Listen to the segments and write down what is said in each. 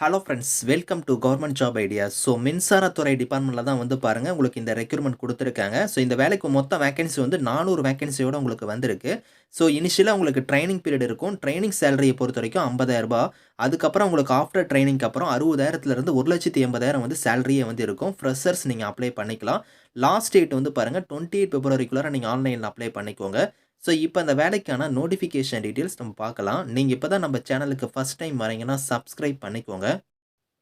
Hello friends welcome to government job idea so மின்சாரத்துறை டிபார்ட்மெண்ட்டில் தான் வந்து பாருங்கள் உங்களுக்கு இந்த ரெக்யூர்மெண்ட் கொடுத்துருக்காங்க. ஸோ இந்த வேலைக்கு மொத்த வேகன்சி வந்து நானூறு வேகன்சியோடு உங்களுக்கு வந்திருக்கு. ஸோ இனிஷியலாக உங்களுக்கு ட்ரைனிங் பீரியட் இருக்கும். ட்ரைனிங் சேலரியை பொறுத்த வரைக்கும் ஐம்பதாயிரரூபா அதுக்கப்புறம் உங்களுக்கு ஆஃப்டர் ட்ரைனிங்க்கு அப்புறம் அறுபதாயிரத்துலேருந்து ஒரு லட்சத்தி எண்பதாயிரம் வந்து சேலரியே வந்து இருக்கும். ஃப்ரெஷர்ஸ் நீங்கள் அப்ளை பண்ணிக்கலாம். லாஸ்ட் டேட் வந்து பாருங்கள் டுவெண்ட்டி எயிட் பிப்ரவரிக்குள்ளார நீங்கள் ஆன்லைனில் அப்ளை பண்ணிக்கோங்க. ஸோ இப்போ அந்த வேலைக்கான நோட்டிஃபிகேஷன் டீட்டெயில்ஸ் நம்ம பார்க்கலாம். நீங்கள் இப்போ தான் நம்ம சேனலுக்கு ஃபஸ்ட் டைம் வரீங்கன்னா சப்ஸ்கிரைப் பண்ணிக்கோங்க.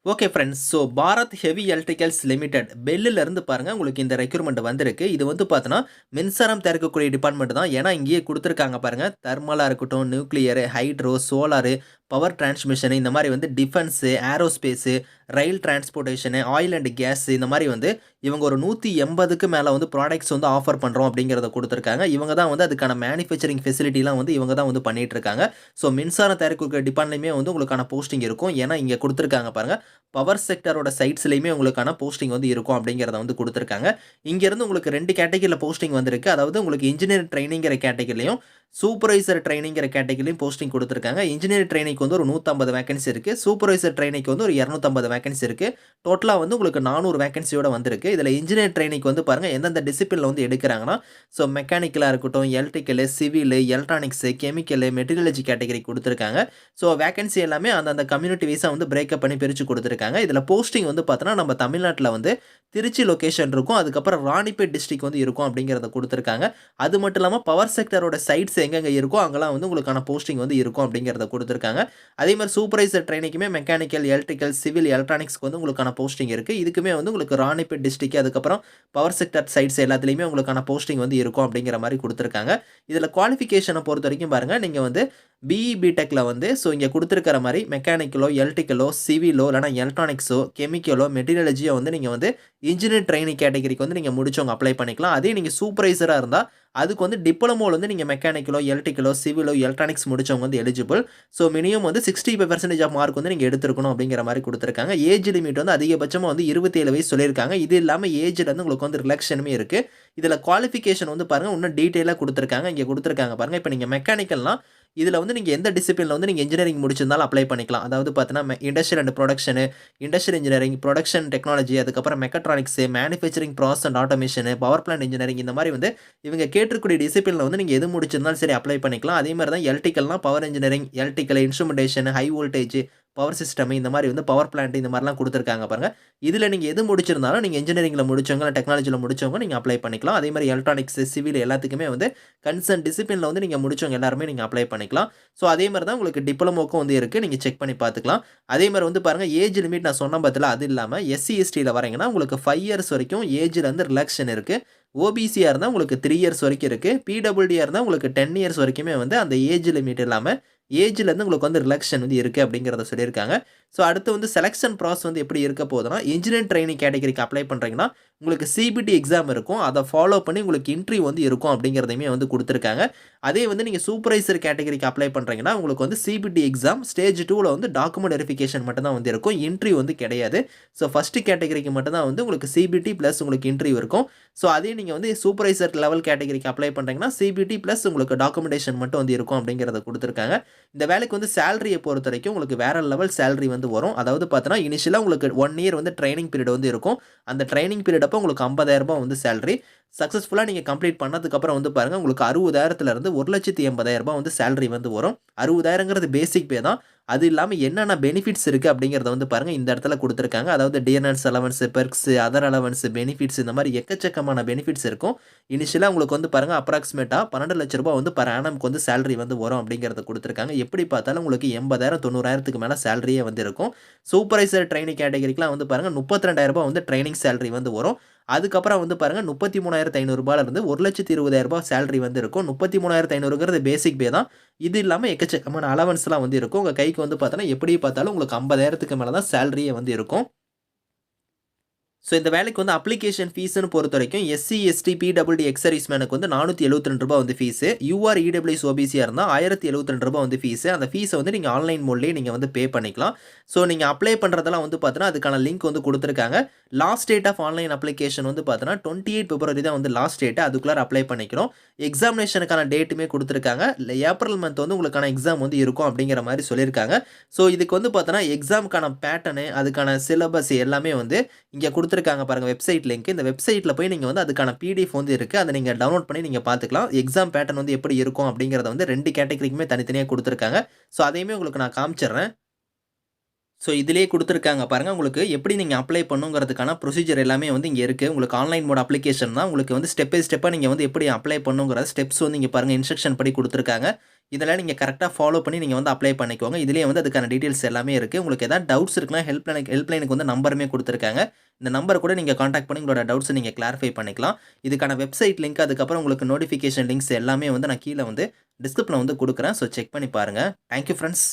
Okay friends so Bharat heavy electricals limited. பெல்லிலேருந்து பாருங்கள் உங்களுக்கு இந்த ரெக்யூர்மெண்ட் வந்திருக்கு. இது வந்து பார்த்தோன்னா மின்சாரம் திறக்கக்கூடிய டிபார்ட்மெண்ட் தான். ஏன்னா இங்கேயே கொடுத்துருக்காங்க பாருங்கள் தெர்மலாக இருக்கட்டும் nuclear hydro solar power transmission இந்த மாதிரி வந்து defence aerospace rail transportation oil and gas இந்த மாதிரி வந்து இவங்க ஒரு நூற்றி எண்பதுக்கு மேலே வந்து ப்ராடக்ட்ஸ் வந்து ஆஃபர் பண்ணுறோம் அப்படிங்கிறத கொடுத்துருக்காங்க. இவங்க தான் வந்து அதுக்கான மேனுஃபேக்சரிங் ஃபெசிலிட்டிலாம் வந்து இவங்க தான் வந்து பண்ணிகிட்ருக்காங்க இருக்காங்க ஸோ மின்சாரம் தயாரிக்கிற டிபார்ட்லேயுமே வந்து உங்களுக்கான போஸ்டிங் இருக்கும். ஏன்னா இங்கே கொடுத்துருக்காங்க பாருங்கள் பவர் செக்டரோட சைட்ஸ்லையுமே உங்களுக்கான போஸ்டிங் வந்து இருக்கும் அப்படிங்கிறத வந்து கொடுத்துருக்காங்க. இங்கேருந்து உங்களுக்கு ரெண்டு கேட்டகரியில் போஸ்டிங் வந்திருக்கு. அதாவது உங்களுக்கு இன்ஜினியர் ட்ரைனிங்கிற கேட்டகரிலையும் சூப்பர்வைசர் ட்ரைனிங்கிற கேட்டகரிலையும் போஸ்டிங் கொடுத்துருக்காங்க. இன்ஜினியர் ட்ரைனிங்க்கு வந்து ஒரு நூற்றம்பது வேகன்சி இருக்குது சூப்பர்வைசர் ட்ரைனிங்க்கு வந்து ஒரு இரநூத்தம்பது வேகன்சி இருக்குது டோட்டலாக வந்து உங்களுக்கு நானூறு வேகன்சியோட வந்திருக்கு. இதில் இன்ஜினியர் ட்ரைனிங்க்கு வந்து பாருங்கள் எந்தெந்த டிசிப்ளினில் வந்து எடுக்கிறாங்கன்னா ஸோ மெக்கானிக்கலாக இருக்கட்டும் electrical civil electronics chemical metallurgy category கொடுத்துருக்காங்க. ஸோ வேகன்சி எல்லாமே அந்தந்த கம்யூனிட்டி வைஸாக வந்து பிரேக்கப் பண்ணி பிரித்து கொடுத்துருக்காங்க. இதில் போஸ்டிங் வந்து பார்த்தோன்னா நம்ம தமிழ்நாட்டில் வந்து திருச்சி லொக்கேஷன் இருக்கும். அதுக்கப்புறம் ராணிப்பேட் டிஸ்ட்ரிக் வந்து இருக்கும் அப்படிங்கிறத கொடுத்துருக்காங்க. அது மட்டும் இல்லாமல் பவர் செக்டரோட சைட்ஸ் எங்கெங்கே இருக்கோ அங்கெல்லாம் வந்து உங்களுக்கான போஸ்டிங் வந்து இருக்கும் அப்படிங்கிறத கொடுத்துருக்காங்க. அதே மாதிரி சூப்பர்வைசர் ட்ரைனிங்குமே மெக்கானிக்கல் எலக்ட்ரிக்கல் சிவில் எலக்ட்ரானிக்ஸ்க்கு வந்து உங்களுக்கான போஸ்டிங் இருக்குது இதுக்குமே வந்து உங்களுக்கு ராணிப்பேட் டிஸ்ட்ரிக் அதுக்கப்புறம் பவர் செக்டர் சைட்ஸ் எல்லாத்துலேயுமே உங்களுக்கான போஸ்டிங் வந்து இருக்கும் அப்படிங்கிற மாதிரி கொடுத்துருக்காங்க. இதில் குவாலிஃபிகேஷனை பொறுத்த வரைக்கும் பாருங்கள் நீங்கள் வந்து பிஇ பிடெக்கில் வந்து ஸோ இங்கே கொடுத்துருக்கிற மாதிரி மெக்கானிக்கலோ எலக்ட்ரிக்கலோ சிவிலோ இல்லைனா எலக்ட்ரானிக்ஸோ கெமிக்கலோ மெட்டீரியலஜியோ வந்து நீங்கள் வந்து இன்ஜினியர் ட்ரைனிங் கேட்டகரிக்கு வந்து நீங்கள் முடிச்சவங்க அப்ளை பண்ணிக்கலாம். அதே நீங்கள் சூப்பர்வைசராக இருந்தால் அதுக்கு வந்து டிப்ளமோவில் வந்து நீங்கள் மெக்கானிக்கலோ எலக்ட்ரிக்கலோ சிவிலோ எலக்ட்ரானிக்ஸ் முடிச்சவங்க வந்து எலிஜிபிள் ஸோ மினிமம் வந்து sixty five percentage of mark வந்து நீங்கள் எடுத்துருக்கணும் அப்படிங்கிற மாதிரி கொடுத்துருக்காங்க. ஏஜ் லிமிட் வந்து அதிகபட்சமாக வந்து இருபத்தேழு வயசு சொல்லியிருக்காங்க. இது இல்லாமல் ஏஜில் வந்து உங்களுக்கு வந்து ரிலாக்ஷனுமே இருக்குது இதில் குவாலிஃபிகேஷன் வந்து பாருங்கள் இன்னும் டீட்டெயிலாக கொடுத்துருக்காங்க. இங்கே கொடுத்துருக்காங்க பாருங்கள் இப்போ நீங்கள் மெக்கானிக்கல்னால் இதில் வந்து நீங்கள் எந்த டிசிப்ளினில் வந்து நீங்கள் இன்ஜினியரிங் முடிச்சிருந்தாலும் அப்ளை பண்ணிக்கலாம். அதாவது பார்த்தீங்கன்னா industrial and production industrial engineering production technology அதுக்கப்புறம் mechatronics manufacturing process and automation power plant engineering இந்த மாதிரி வந்து இவங்க கேட்டிருக்கூடிய டிசிப்ளினில் வந்து நீங்கள் எது முடிச்சிருந்தாலும் சரி அப்ளை பண்ணிக்கலாம். அதே மாதிரி தான் எலக்ட்ரிக்கல்னால் power engineering electrical instrumentation high voltage power system இந்த மாதிரி வந்து பவர் பிளான்ட் இந்த மாதிரிலாம் கொடுத்துருக்காங்க பாருங்கள் இதில் நீங்கள் எது முடிச்சிருந்தாலும் நீங்கள் இன்ஜினியரிங்கில் முடிச்சவங்க இல்லை டெக்னாலஜியில் முடிச்சவங்க நீங்கள் அப்ளை பண்ணிக்கலாம். அதே மாதிரி எலக்ட்ரானிக்ஸ் சிவில் எல்லாத்துக்குமே வந்து கன்சர்ன் டிசிப்ளினில் வந்து நீங்கள் முடிச்சவங்க எல்லாருமே நீங்கள் அப்ளை பண்ணிக்கலாம். ஸோ அதே மாதிரி தான் உங்களுக்கு டிப்ளமோக்கும் வந்து இருக்குது நீங்கள் செக் பண்ணி பார்த்துக்கலாம். அதே மாதிரி வந்து பாருங்கள் ஏஜ் லிமிட் நான் சொன்ன பத்தில் அது இல்லாமல் எஸ்சி எஸ்டியில் வரீங்கன்னா உங்களுக்கு ஃபைவ் இயர்ஸ் வரைக்கும் ஏஜில் வந்து ரிலாக்ஷன் இருக்குது ஓபிசியாக இருந்தால் உங்களுக்கு த்ரீ இயர்ஸ் வரைக்கும் இருக்குது பிடபிள்டியாக இருந்தால் உங்களுக்கு டென் இயர்ஸ் வரைக்குமே வந்து அந்த ஏஜ் லிமிட் இல்லாமல் ஏஜ்லேருந்து உங்களுக்கு வந்து ரிலக்ஷன் வந்து இருக்குது அப்படிங்கிறத சொல்லியிருக்காங்க. ஸோ அடுத்து வந்து செலெக்ஷன் ப்ராசஸ் வந்து எப்படி இருக்க போதுன்னா இன்ஜினியரிங் ட்ரைனிங் கேட்டகரிக்கு அப்ளை பண்ணுறீங்கன்னா உங்களுக்கு சிபிடி எக்ஸாம் இருக்கும். அதை ஃபாலோ பண்ணி உங்களுக்கு இன்ட்ரிவ் வந்து இருக்கும் அப்படிங்கிறதையுமே வந்து கொடுத்துருக்காங்க. அதே வந்து நீங்கள் சூப்பர்வைசர் கேட்டகரிக்கு அப்ளை பண்ணுறீங்கன்னா உங்களுக்கு வந்து சிபிடி எக்ஸாம் ஸ்டேஜ் டூவில் வந்து டாக்குமெண்ட் வெரிஃபிகேஷன் மட்டும் வந்து இருக்கும். இன்ட்ரிவ் வந்து கிடையாது. ஸோ ஃபஸ்ட்டு கேட்டகரிக்கு மட்டும்தான் வந்து உங்களுக்கு சிபிடி ப்ளஸ் உங்களுக்கு இன்ட்ரிவ் இருக்கும். ஸோ அதே நீங்கள் வந்து சூப்பர்வைசர் லெவல் கேட்டகரிக்கு அப்ளை பண்ணுறீங்கன்னா சிபிடி ப்ளஸ் உங்களுக்கு டாக்குமெண்டேஷன் மட்டும் வந்து இருக்கும் அப்படிங்கிறத கொடுத்துருக்காங்க. இந்த வேலைக்கு வந்து சேலரியை பொறுத்த வரைக்கும் உங்களுக்கு வேற லெவல் சேலரி வந்து வரும். அதாவது பார்த்தோன்னா இனிஷியலாக உங்களுக்கு ஒன் இயர் வந்து ட்ரைனிங் பீரியட் வந்து இருக்கும். அந்த ட்ரைனிங் பீரியட் அப்போ உங்களுக்கு 50000 ரூபாய் வந்து சேலரி சக்ஸஸ்ஃபுல்லாக நீங்கள் கம்ப்ளீட் பண்ணதுக்கப்புறம் வந்து பாருங்கள் உங்களுக்கு அறுபதாயிரத்துலேருந்து ஒரு லட்சத்தி எண்பதாயிரம் ரூபாய் வந்து சேலரி வந்து வரும். அறுபதாயிரங்கிறது பேசிக் பே தான். அது இல்லாமல் என்னென்ன பெனிஃபிட்ஸ் இருக்குது அப்படிங்கிறத வந்து பாருங்கள் இந்த இடத்துல கொடுத்துருக்காங்க. அதாவது TNS allowance perks other allowance benefits இந்த மாதிரி எக்கச்சக்கமான பெனிஃபிட்ஸ் இருக்கும். இனிஷியலாக உங்களுக்கு வந்து பாருங்கள் அப்ராக்சிமேட்டாக பன்னெண்டு லட்ச ரூபாய் வந்து பர் ஆனமுக்கு வந்து சேலரி வந்து வரும் அப்படிங்கிறத கொடுத்துருக்காங்க. எப்படி பார்த்தாலும் உங்களுக்கு எண்பதாயிரம் தொண்ணூறாயிரத்துக்கு மேலே சேலரியே வந்து இருக்கும். சூப்பர்வைசர் ட்ரைனிங் கேட்டகரிக்கெலாம் வந்து பாருங்கள் முப்பத்தி ரெண்டாயிரரூபா வந்து ட்ரைனிங் சேலரி வந்து வரும். அதுக்கப்புறம் வந்து பாருங்கள் முப்பத்தி மூணாயிரத்து ஐநூறுரூபாலேருந்து ஒரு லட்சத்தி இருபதாயிரம் ரூபாய் சேலரி வந்து இருக்கும் முப்பத்தி மூணாயிரத்து ஐநூறுங்கிறது பேசிக் பே தான். இது இல்லாமல் எக்கச்சக்கமான அலவன்ஸ்லாம் வந்து இருக்கும். உங்கள் கைக்கு வந்து பார்த்தோன்னா எப்படி பார்த்தாலும் உங்களுக்கு ஐம்பதாயிரத்துக்கு மேலே தான் சேலரியே வந்து இருக்கும். ஸோ இந்த வேலைக்கு வந்து அப்ளிகேஷன் ஃபீஸ்னு பொறுத்த வரைக்கும் எஸ்சி எஸ்டி பிடபிள்டி எக்ஸ் சர்வீஸ்மேனுக்கு வந்து நானூற்றி எழுபத்தி ரெண்டு ரூபா வந்து ஃபீஸு யூஆர் இடபிள்யூஸ் ஓபிசியாக இருந்தால் ஆயிரத்தி எழுபத்தி ரெண்டு ரூபா வந்து ஃபீஸு அந்த ஃபீஸை வந்து நீங்கள் ஆன்லைன் மோட்லேயே நீங்கள் வந்து பே பண்ணிக்கலாம். ஸோ நீங்கள் அப்ளை பண்ணுறதெல்லாம் வந்து பார்த்தீங்கன்னா அதுக்கான லிங்க் வந்து கொடுத்துருக்காங்க. Last date of online application வந்து பார்த்தீங்கன்னா டுவெண்ட்டி எயிட் பிப்ரவரி தான் வந்து லாஸ்ட் டேட்டு அதுக்குள்ளார அப்ளை பண்ணிக்கிறோம். எக்ஸாமினேஷனுக்கான டேட்டுமே கொடுத்துருக்காங்க. இல்லை ஏப்ரல் மந்த் வந்து உங்களுக்கான எக்ஸாம் வந்து இருக்கும் அப்படிங்கிற மாதிரி சொல்லியிருக்காங்க. ஸோ இதுக்கு வந்து பார்த்தோன்னா எக்ஸாமுக்கான பேட்டர்னு அதுக்கான சிலபஸ் எல்லாமே வந்து இங்கே கொடுத்து கொடுத்துருக்காங்க பாருங்கள் வெப்சைட் லிங்க் இந்த வெப்சைட்டில் போய் நீங்கள் வந்து அதுக்கான பிடிஎஃப் வந்து இருக்குது அதை நீங்கள் டவுன்லோட் பண்ணி நீங்கள் பார்த்துக்கலாம். எக்ஸாம் பேட்டர்ன் வந்து எப்படி இருக்கும் அப்படிங்கிறத வந்து ரெண்டு கேட்டகரிக்குமே தனித்தனியாக கொடுத்துருக்காங்க. ஸோ அதையுமே உங்களுக்கு நான் காமிச்சிடுறேன். ஸோ இதிலே கொடுத்துருக்காங்க பாருங்கள் உங்களுக்கு எப்படி நீங்கள் அப்ளை பண்ணுங்கிறதுக்கான ப்ரொசீஜர் எல்லாமே வந்து இங்கே இருக்குது உங்களுக்கு ஆன்லைன் மோட் அப்ளிகேஷன் தான். உங்களுக்கு வந்து ஸ்டெப் பை ஸ்டெப்பாக நீங்கள் வந்து எப்படி அப்ளை பண்ணுங்கிற ஸ்டெப்ஸ் வந்து இங்கே பாருங்கள் இன்ஸ்ட்ரக்ஷன் படி கொடுத்துருக்காங்க. இதெல்லாம் நீங்கள் கரெக்டாக ஃபாலோ பண்ணி நீங்கள் வந்து அப்ளை பண்ணிக்கோங்க. இதிலே வந்து அதுக்கான டீட்டெயில்ஸ் எல்லாமே இருக்குது உங்களுக்கு எதாவது டவுட்ஸ் இருக்குன்னா ஹெல்ப்லைன் ஹெல்ப்லைனுக்கு வந்து நம்பருமே கொடுத்துருக்காங்க. இந்த நம்பர் கூட நீங்கள் காண்டாக்ட் பண்ணி உங்களோட டவுட்ஸை நீங்கள் கிளாரிஃபை பண்ணிக்கலாம். இதுக்கான வெப்சைட் லிங்க் அதுக்கப்புறம் உங்களுக்கு நோட்டிஃபிகேஷன் லிங்க்ஸ் எல்லாமே வந்து நான் கீழே வந்து டிஸ்கிரிப்ஷனில் வந்து கொடுக்குறேன். ஸோ செக் பண்ணி பாருங்கள் தேங்க்யூ ஃப்ரெண்ட்ஸ்